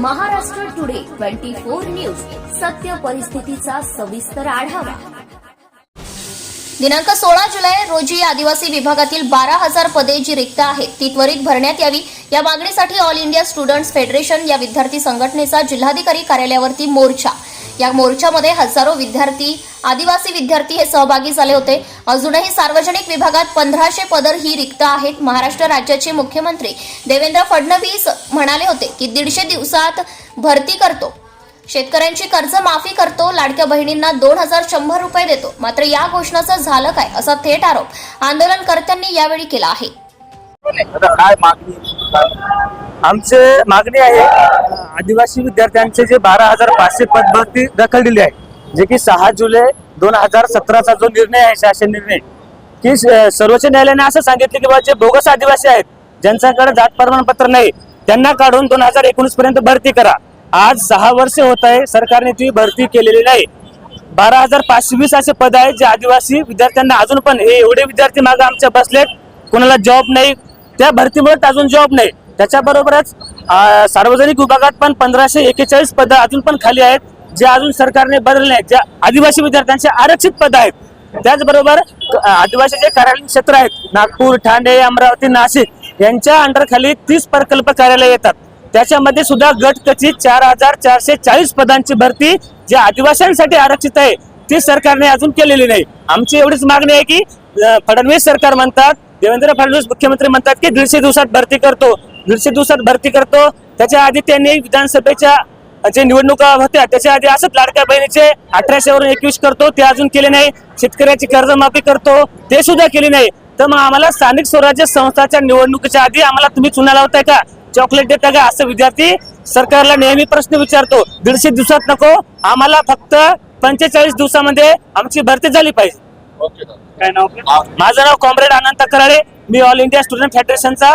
Maharashtra today twenty four news. सत्य परिस्थितीचा सविस्तर आढावा. दिनांक सोळा जुलै रोजी आदिवासी विभागातील बारा हजार पदे जी रिक्त आहेत ती त्वरित भरण्यात यावी. या मागणीसाठी ऑल इंडिया स्टुडंट्स फेडरेशन या विद्यार्थी संघटनेचा जिल्हाधिकारी कार्यालयावरती मोर्चा. या मोर्चामध्ये हजारो विद्यार्थी आदिवासी विद्यार्थी हे सहभागी झाले होते. अजूनही सार्वजनिक विभागात पंधराशे पदर ही रिक्त आहेत. महाराष्ट्र राज्याचे मुख्यमंत्री देवेंद्र फडणवीस म्हणाले होते की दीडशे दिवसात भरती करतो. शेतकऱ्यांची कर्ज माफी करतो. लाडक्या बहिणींना दोन हजार शंभर रुपये देतो. मात्र या घोषणाचं झालं काय असा थेट आरोप आंदोलनकर्त्यांनी यावेळी केला आहे. काय मागणी आमचे मागणी आहे आदिवासी विद्यार्थ्यांचे जे बारा हजार पाचशे पद भरती दिली आहे जे की सहा जुलै दोन हजार सतराचा जो निर्णय आहे शासन निर्णय की स- सर्वोच्च न्यायालयाने असं सांगितलं की बाबा जे बोगस आदिवासी आहेत ज्यांच्याकडे जात प्रमाणपत्र नाही त्यांना काढून दोन हजार एकोणीस पर्यंत भरती करा. आज सहा वर्ष होत आहे सरकारने ती भरती केलेली नाही. बारा हजार पाचशे वीस असे पद आहेत जे आदिवासी विद्यार्थ्यांना अजून पण हे एवढे विद्यार्थी मागे आमच्या बसलेत कोणाला जॉब नाही. त्या भरतीमुळे अजून जॉब नाही. त्याच्याबरोबरच सार्वजनिक विभागात पण पंधराशे एकेचाळीस पद अजून पण खाली आहेत. जे अजून सरकारने बदलले आहेत ज्या आदिवासी विद्यार्थ्यांचे आरक्षित पद आहेत त्याचबरोबर आदिवासी जे कार्यालयीन क्षेत्र आहेत नागपूर ठाणे अमरावती नाशिक यांच्या अंडरखाली तीस प्रकल्प कार्यालय येतात. त्याच्यामध्ये सुद्धा गट कचित चार हजार चारशे चाळीस पदांची भरती जे आदिवासींसाठी आरक्षित आहे ती सरकारने अजून केलेली नाही. आमची एवढीच मागणी आहे की फडणवीस सरकार म्हणतात देवेंद्र फडणवीस मुख्यमंत्री म्हणतात की दीडशे दिवसात भरती करतो. दीडशे दिवसात भरती करतो. त्याच्या आधी त्यांनी विधानसभेच्या जे निवडणुका होत्या त्याच्या आधी असंच लाडक्या बहिणीचे अठराशे वरून एकवीस करतो ते अजून केले नाही. शेतकऱ्याची कर्जमाफी करतो ते सुद्धा केली नाही. तर मग आम्हाला स्थानिक स्वराज्य संस्थाच्या निवडणुकीच्या आधी आम्हाला तुम्ही चुना लावताय का? चॉकलेट देता का? असं विद्यार्थी सरकारला नेहमी प्रश्न विचारतो. दीडशे दिवसात नको. आम्हाला फक्त पंचेचाळीस दिवसामध्ये आमची भरती झाली पाहिजे. काय नाव माझं नाव कॉम्रेड अनंत कराळे मी ऑल इंडिया स्टुडंट फेडरेशनचा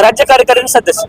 राज्य कार्यकारी सदस्य.